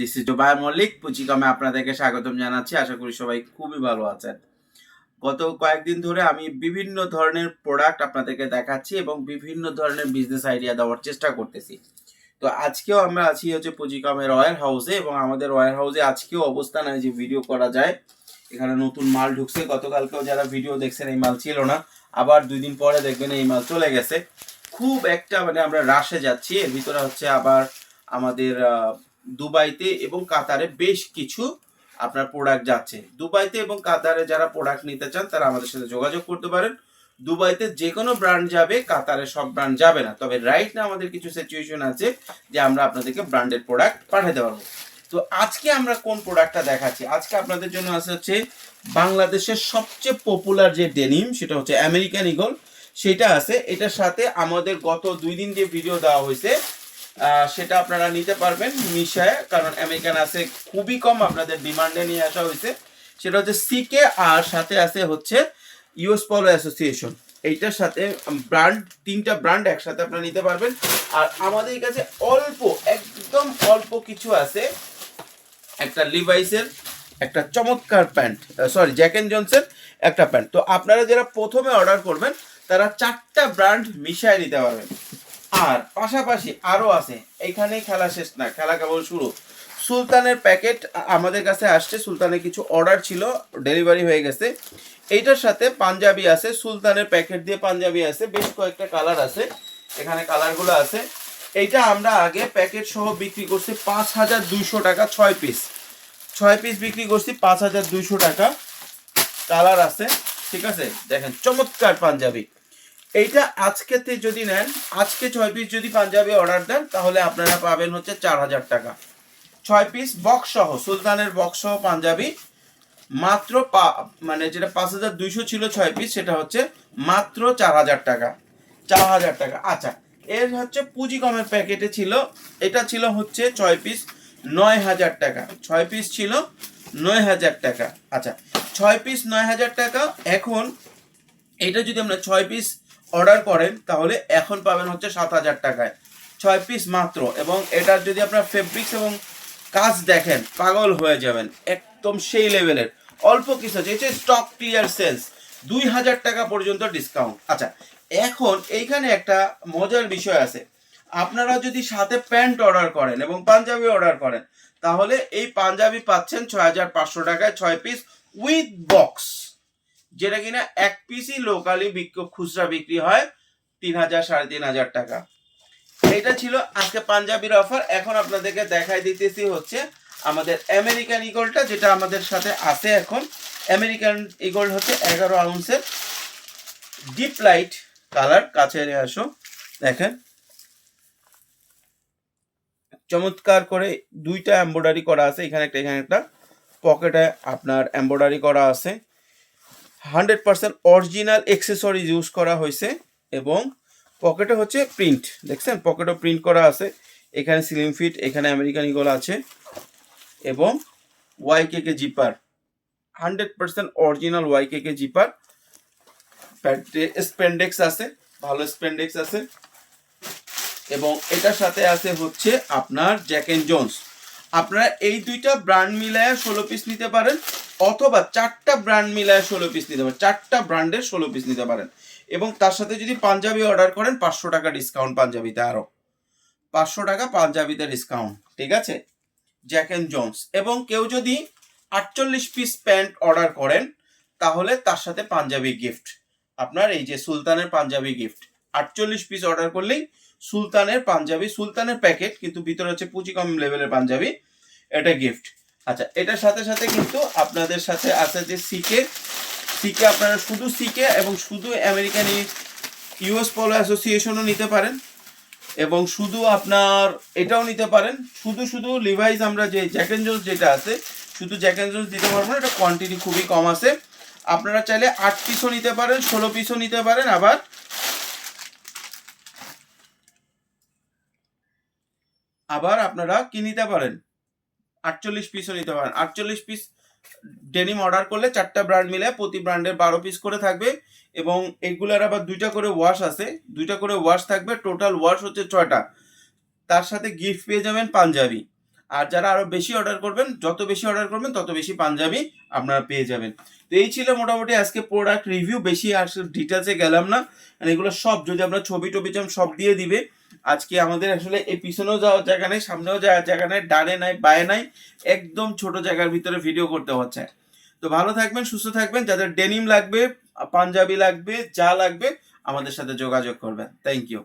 This is জোবায় মল্লিক পুচিকামে আপনাদেরকে স্বাগতম জানাচ্ছি। আশা করি সবাই খুবই ভালো আছেন। গত কয়েকদিন ধরে আমি বিভিন্ন ধরনের প্রোডাক্ট আপনাদেরকে দেখাচ্ছি এবং বিভিন্ন ধরনের বিজনেস আইডিয়া দেওয়ার চেষ্টা করতেছি। তো আজকেও আমরা আছি হচ্ছে পুচিকামের ওয়ার হাউসে এবং আমাদের ওয়ার হাউসে আজকেও অবস্থান আছে যে ভিডিও করা যায়। এখানে নতুন মাল ঢুকছে। গতকালকেও যারা ভিডিও দেখছেন এই মাল ছিল না। আবার দুই দিন পরে দেখবেন এই মাল চলে গেছে। খুব একটা মানে আমরা রাশে যাচ্ছি। এর ভিতরে হচ্ছে আবার আমাদের দুবাইতে এবং কাতারে বেশ কিছু আপনার প্রোডাক্ট যাচ্ছে। দুবাইতে এবং কাতারে যারা প্রোডাক্ট নিতে চান, তারা আমাদের সাথে যোগাযোগ করতে পারেন। দুবাইতে যে কোনো ব্র্যান্ড যাবে, কাতারে সব ব্র্যান্ড যাবে না। তবে রাইট না আমাদের কিছু সিচুয়েশন আছে যে আমরা আপনাদেরকে ব্র্যান্ডেড প্রোডাক্ট পাঠাতে পারব। তো আজকে আমরা কোন প্রোডাক্টটা দেখাচ্ছি? আজকে আপনাদের জন্য আছে হচ্ছে বাংলাদেশের সবচেয়ে পপুলার যে ডেনিম সেটা হচ্ছে আমেরিকান ইগল সেটা আছে, এটার সাথে আমাদের গত দুই দিন যে ভিডিও দেওয়া হয়েছে সেটা আপনারা নিতে পারবেন মিশায়, কারণ আমেরিকান আছে, খুবই কম আপনাদের ডিমান্ডে নিয়ে আসা হয়েছে। সেটা হচ্ছে সিকে আর সাথে আছে হচ্ছে ইউএস পলো অ্যাসোসিয়েশন এইটার সাথে ব্র্যান্ড তিনটা ব্র্যান্ড একসাথে আপনারা নিতে পারবেন। আর আমাদের কাছে অল্প, একদম অল্প কিছু আছে। একটা লিভাইসের একটা চমৎকার প্যান্ট সরি জ্যাক এন্ড জনসের একটা প্যান্ট। তো আপনারা যারা প্রথমে অর্ডার করবেন, তারা চারটা ব্র্যান্ড মিশায় নিতে পারবেন। আর পাশাপাশি আরও আছে। এইখানে খেলা শেষ না, খেলা কেবল শুরু। সুলতানের প্যাকেট আমাদের কাছে আসছে, সুলতানের কিছু অর্ডার ছিল, ডেলিভারি হয়ে গেছে। এইটার সাথে পাঞ্জাবি আছে, সুলতানের প্যাকেট দিয়ে পাঞ্জাবি আছে, বেশ কয়েকটা কালার আছে, এখানে কালারগুলো আছে। এইটা আমরা আগে প্যাকেট সহ বিক্রি করছি পাঁচ হাজার দুইশো টাকা, ছয় পিস। ছয় পিস বিক্রি করছি পাঁচ হাজার দুইশো টাকা। কালার আছে, ঠিক আছে? দেখেন, চমৎকার পাঞ্জাবি। এইটা আজকেতে যদি নেন, আজকে ছয় পিস যদি পাঞ্জাবি অর্ডার দেন, তাহলে আপনারা পাবেন হচ্ছে চার হাজার টাকা। ছয় পিস বক্স সহ, সুলতানের বক্স সহ পাঞ্জাবি, মাত্র মানে যেটা পাঁচ হাজার দুইশো ছিল ছয় পিস সেটা হচ্ছে মাত্র চার হাজার টাকা। চার হাজার টাকা। আচ্ছা এর হচ্ছে পুঁজি কমের প্যাকেটে ছিল, এটা ছিল হচ্ছে ছয় পিস নয় হাজার টাকা। ছয় পিস ছিল নয় হাজার টাকা। আচ্ছা ছয় পিস নয় হাজার টাকা, এখন এটা যদি আমরা ছয় পিস অর্ডার করেন, তাহলে এখন পাবেন হচ্ছে সাত হাজার টাকায়। ছয় পিস মাত্র এবং এটার যদি আপনার ফেব্রিক্স এবং কাজ দেখেন, পাগল হয়ে যাবেন, একদম সেই লেভেলের অল্প কিছু আছে স্টক ক্লিয়ার সেলস দুই হাজার টাকা পর্যন্ত ডিসকাউন্ট আচ্ছা এখন এইখানে একটা মজার বিষয় আছে। আপনারা যদি সাথে প্যান্ট অর্ডার করেন এবং পাঞ্জাবি অর্ডার করেন, তাহলে এই পাঞ্জাবি পাচ্ছেন ছয় হাজার পাঁচশো টাকায় ছয় পিস উইথ বক্স যেটা কিনা এক পিসই লোকালি খুচরা বিক্রি হয় তিন হাজার, সাড়ে তিন হাজার টাকা। এটা ছিল আজকে পাঞ্জাবির অফার এখন আপনাদেরকে দেখাই দিতেছি হচ্ছে আমাদের আমেরিকান ইগলটা যেটা আমাদের সাথে আছে এখন। আমেরিকান ইগল হচ্ছে এগারো আউন্সের ডিপ লাইট কালার কাছে নিয়ে আসো, দেখেন। চমৎকার করে দুইটা এমব্রয়ডারি করা আছে। এখানে একটা এখানে একটা। পকেটে আপনার এমব্রয়ডারি করা আছে। Hundred percent original accessories use করা হয়েছে এবং পকেটে হচ্ছে প্রিন্ট। দেখছেন? পকেটও প্রিন্ট করা আছে। এখানে স্লিম ফিট এখানে আমেরিকান ইগল আছে এবং Y K K zipper hundred percent original Y K zipper spandex আছে, ভালো স্পেন্ডেক্স আছে এবং এটার সাথে আছে হচ্ছে আপনার জ্যাক এন্ড জোন্স আপনারা এই দুইটা ব্র্যান্ড মিলায় ষোলো পিস নিতে পারেন। অথবা চারটা ব্র্যান্ড মিলায় ষোলো পিস নিতে পারেন, চারটা ব্র্যান্ডের ষোলো পিস নিতে পারেন। এবং তার সাথে যদি পাঞ্জাবি অর্ডার করেন, পাঁচশো টাকা ডিসকাউন্ট পাঞ্জাবিতে আরও পাঁচশো টাকা পাঞ্জাবিতে ডিসকাউন্ট ঠিক আছে? জ্যাক অ্যান্ড জোন্স এবং কেউ যদি আটচল্লিশ পিস প্যান্ট অর্ডার করেন, তাহলে তার সাথে পাঞ্জাবি গিফট আপনার এই যে সুলতানের পাঞ্জাবি গিফট আটচল্লিশ পিস অর্ডার করলেই সুলতানের পাঞ্জাবি, সুলতানের প্যাকেট কিন্তু ভিতরে হচ্ছে পুঁজি কম লেভেলের পাঞ্জাবি, এটা গিফট আচ্ছা এটার সাথে সাথে কিন্তু আপনাদের সাথে আছে যে সিকে সিকে আপনারা শুধু সিকে এবং শুধু আমেরিকান ইউএস পলো অ্যাসোসিয়েশনও নিতে পারেন এবং শুধু আপনার এটাও নিতে পারেন। শুধু শুধু লিভাইস আমরা যে জ্যাক এন্ড জোন্স যেটা আছে, শুধু জ্যাক এন্ড জোন্স দিতে পারব না, এটা কোয়ান্টিটি খুবই কম আছে। আপনারা চাইলে আট পিসও নিতে পারেন, ষোলো পিসও নিতে পারেন, আবার আবার আপনারা কি নিতে পারেন? আটচল্লিশ পিসও নিতে পারেন। আটচল্লিশ পিস ডেনিম অর্ডার করলে চারটা ব্র্যান্ড মিলে প্রতি ব্র্যান্ডের বারো পিস করে থাকবে এবং এগুলার আবার দুইটা করে ওয়াশ আছে। দুইটা করে ওয়াশ থাকবে টোটাল ওয়াশ হচ্ছে ছয়টা। তার সাথে গিফট পেয়ে যাবেন পাঞ্জাবি। আর যারা আরও বেশি অর্ডার করবেন, যত বেশি অর্ডার করবেন, তত বেশি পাঞ্জাবি আপনারা পেয়ে যাবেন। তো এই ছিল মোটামুটি আজকে প্রোডাক্ট রিভিউ বেশি আসলে ডিটেলসে গেলাম না। আর এগুলো সব যদি আপনার ছবি টবি চান, সব দিয়ে দিবে। আজকে আমাদের আসলে এই পিছনেও যাওয়ার জায়গা নেই, সামনেও যাওয়ার জায়গা নেই, ডানে নাই, বায়ে নাই, একদম ছোট জায়গার ভিতরে ভিডিও করতে হচ্ছে। তো ভালো থাকবেন, সুস্থ থাকবেন, যাদের ডেনিম লাগবে, পাঞ্জাবি লাগবে, যা লাগবে, আমাদের সাথে যোগাযোগ করবেন। Thank you